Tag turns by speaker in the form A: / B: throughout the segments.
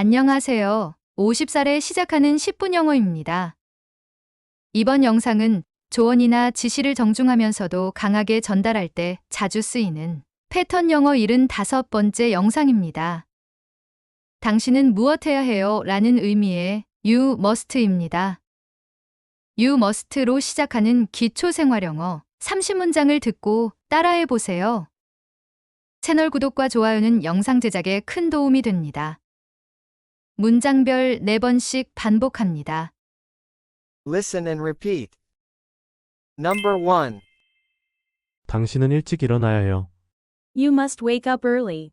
A: 안녕하세요. 50살에 시작하는 10분 영어입니다. 이번 영상은 조언이나 지시를 정중하면서도 강하게 전달할 때 자주 쓰이는 패턴 영어 75번째 영상입니다. 당신은 무엇 해야 해요? 라는 의미의 you must입니다. you must로 시작하는 기초 생활 영어 30문장을 듣고 따라해 보세요. 채널 구독과 좋아요는 영상 제작에 큰 도움이 됩니다. 문장별 4번씩 반복합니다.
B: Listen and repeat. Number 1.
C: 당신은 일찍 일어나야 해요.
D: You must wake up early.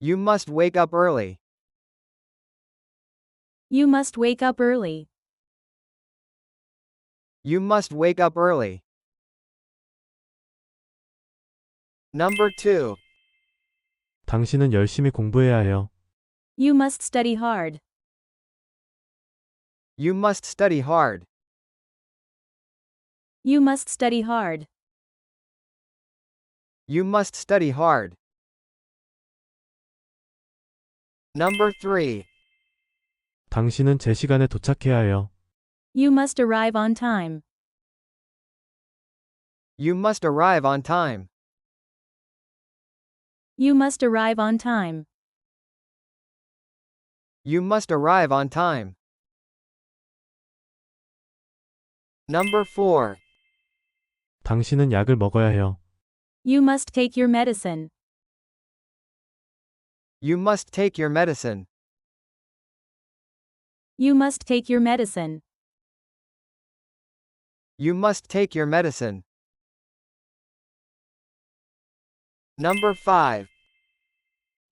B: You must wake up early.
D: You must wake up early.
B: You must wake up early. Number 2.
C: 당신은 열심히 공부해야 해요.
D: You must study hard.
B: You must study hard.
D: You must study hard.
B: You must study hard. Number 3.
C: 당신은 제 시간에 도착해야 해요.
D: You must arrive on time.
B: You must arrive on time.
D: You must arrive on time.
B: You must arrive on time. Number 4.
C: 당신은 약을 먹어야 해요.
D: You must take your medicine.
B: You must take your medicine.
D: You must take your medicine.
B: You must take your medicine. Number 5.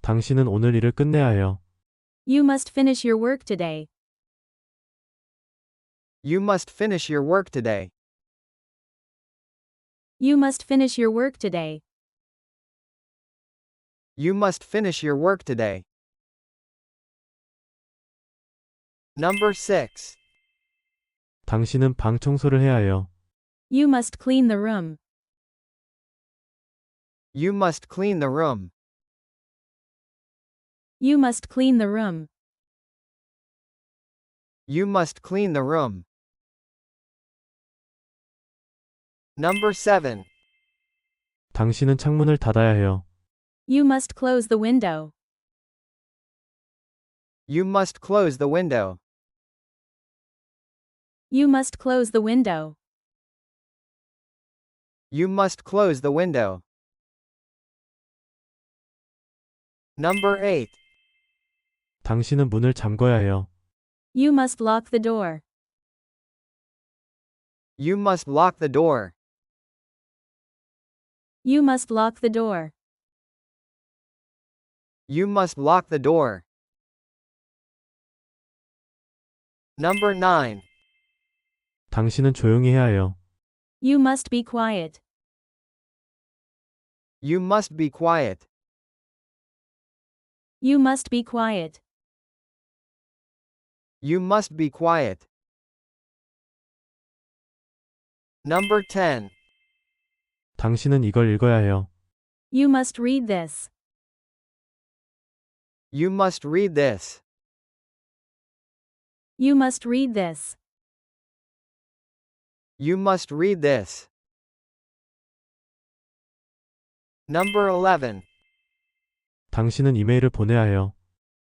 C: 당신은 오늘 일을 끝내야 해요.
D: You must finish your work today.
B: You must finish your work today.
D: You must finish your work today.
B: You must finish your work today. Number 6.
C: 당신은 방 청소를 해야 해요.
D: You must clean the room.
B: You must clean the room.
D: You must clean the room.
B: You must clean the room. Number 7.
C: 당신은 창문을 닫아야 해요.
D: You must close the window.
B: You must close the window.
D: You must close the window.
B: You must close the window. Number 8.
C: 당신은 문을 잠궈야 해요.
D: You must lock the door.
B: You must lock the door.
D: You must lock the door.
B: You must lock the door. Number 9.
C: 당신은 조용히 해야 해요.
D: You must be quiet.
B: You must be quiet.
D: You must be quiet.
B: You must be quiet. Number 10.
C: 당신은 이걸 읽어야 해요.
D: You must read this.
B: You must read this.
D: You must read this.
B: You must read this. Number 11.
C: 당신은 이메일을 보내야 해요.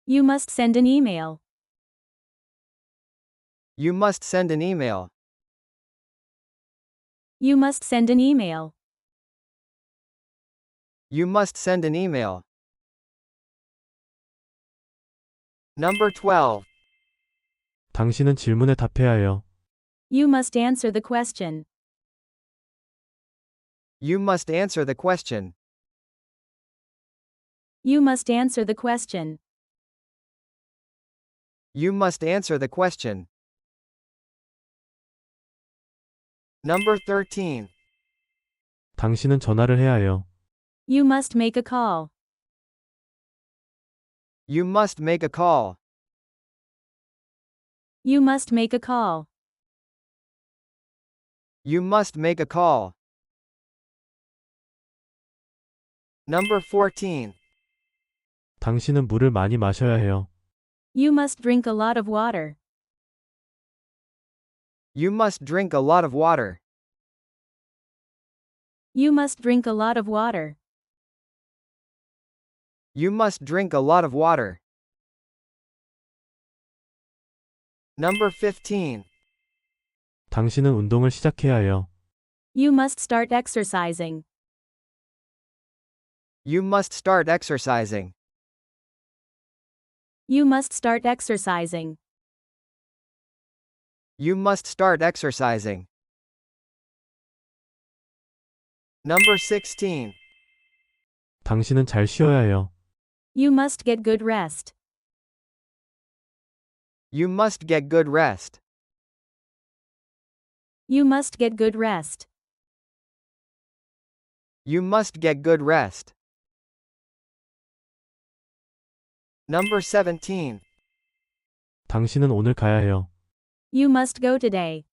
D: You must send an email.
B: You must send an email.
D: You must send an email.
B: You must send an email. Number 12.
C: 당신은 질문에 답해야 해요.
D: You must answer the question.
B: You must answer the question.
D: You must answer the question.
B: You must answer the question. Number 13.
C: 당신은 전화를 해야 해요.
D: You must make a call.
B: You must make a call.
D: You must make a call.
B: You must make a call. Number 14.
C: 당신은 물을 많이 마셔야 해요.
D: You must drink a lot of water.
B: You must drink a lot of water.
D: You must drink a lot of water.
B: You must drink a lot of water. Number 15.
C: 당신은 운동을 시작해야 해요.
D: You must start exercising.
B: You must start exercising.
D: You must start exercising.
B: You must start exercising. Number 16.
C: 당신은 잘 쉬어야 해요.
D: You must get good rest.
B: You must get good rest.
D: You must get good rest.
B: You must get good rest. Number 17.
C: 당신은 오늘 가야 해요.
D: You must go today.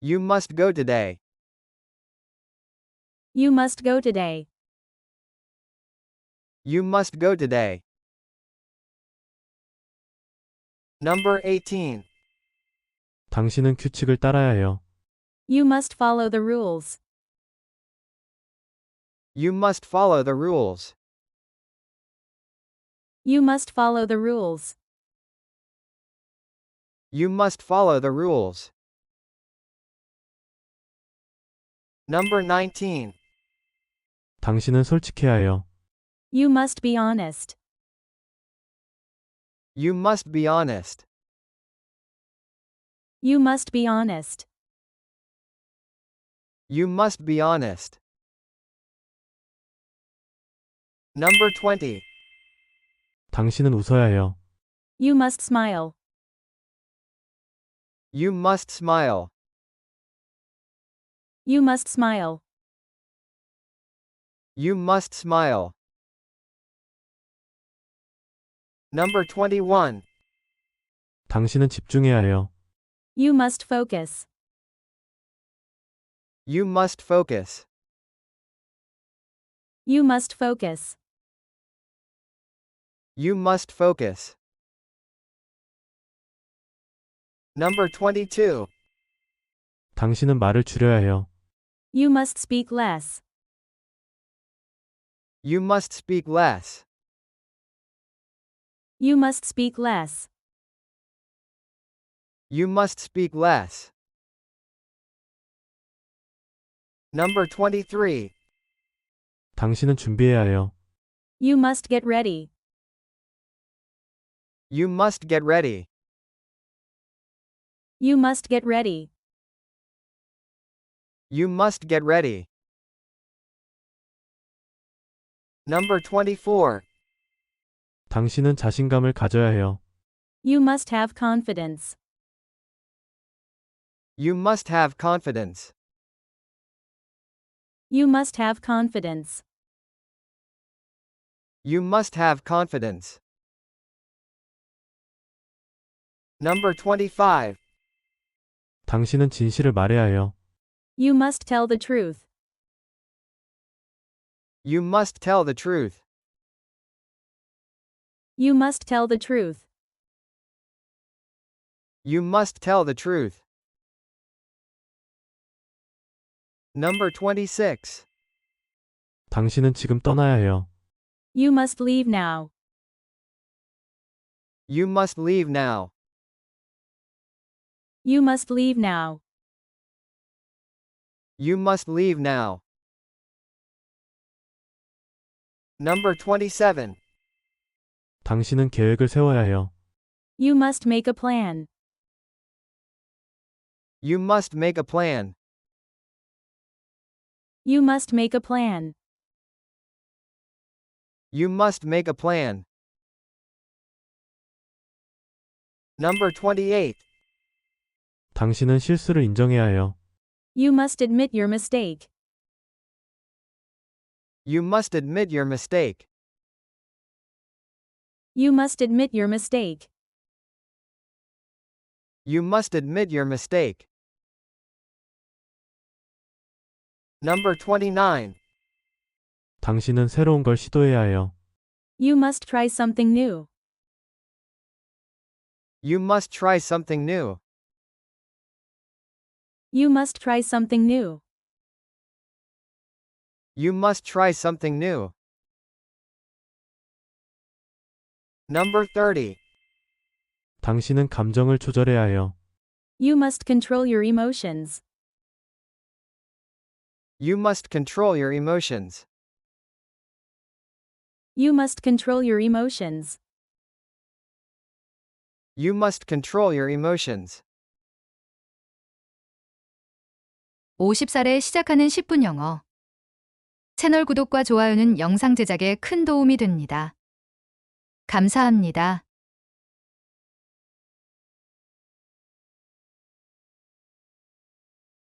B: You must go today.
D: You must go today.
B: You must go today. Number 18.
C: 당신은 규칙을 따라야 해요.
D: You must follow the rules.
B: You must follow the rules.
D: You must follow the rules.
B: You must follow the rules. Number 19.
C: 당신은 솔직해야 해요.
D: You must be honest.
B: You must be honest.
D: You must be honest.
B: You must be honest. Number 20.
C: 당신은 웃어야 해요.
D: You must smile.
B: You must smile.
D: You must smile.
B: You must smile. Number 21.
C: 당신은 집중해야 해요.
D: You must focus.
B: You must focus.
D: You must focus.
B: You must focus. Number 22.
C: 당신은 말을 줄여야 해요.
D: You must speak less.
B: You must speak less.
D: You must speak less.
B: You must speak less. Number 23.
C: 당신은 준비해야 해요.
D: You must get ready.
B: You must get ready.
D: You must get ready.
B: You must get ready. Number 24.
C: 당신은 자신감을 가져야 해요.
D: You must have confidence.
B: You must have confidence.
D: You must have confidence.
B: You must have confidence. Number 25.
C: 당신은 진실을 말해야 해요.
D: You must tell the truth.
B: You must tell the truth.
D: You must tell the truth.
B: You must tell the truth. Number 26.
C: 당신은 지금 떠나야 해요.
D: You must leave now.
B: You must leave now.
D: You must leave now.
B: You must leave now. Number 27.
C: 당신은 계획을 세워야 해요.
D: You must make a plan.
B: You must make a plan.
D: You must make a plan.
B: You must make a plan. Number 28.
C: 당신은 실수를 인정해야 해요.
D: You must admit your mistake.
B: You must admit your mistake.
D: You must admit your mistake.
B: You must admit your mistake. Number 29.
C: 당신은 새로운 걸 시도해야 해요.
D: You must try something new.
B: You must try something new.
D: You must try something new.
B: You must try something new. Number 30.
C: 당신은 감정을 조절해야 해요.
D: You must control your emotions.
B: You must control your emotions.
D: You must control your emotions.
B: You must control your emotions.
A: 50살에 시작하는 10분 영어. 채널 구독과 좋아요는 영상 제작에 큰 도움이 됩니다. 감사합니다.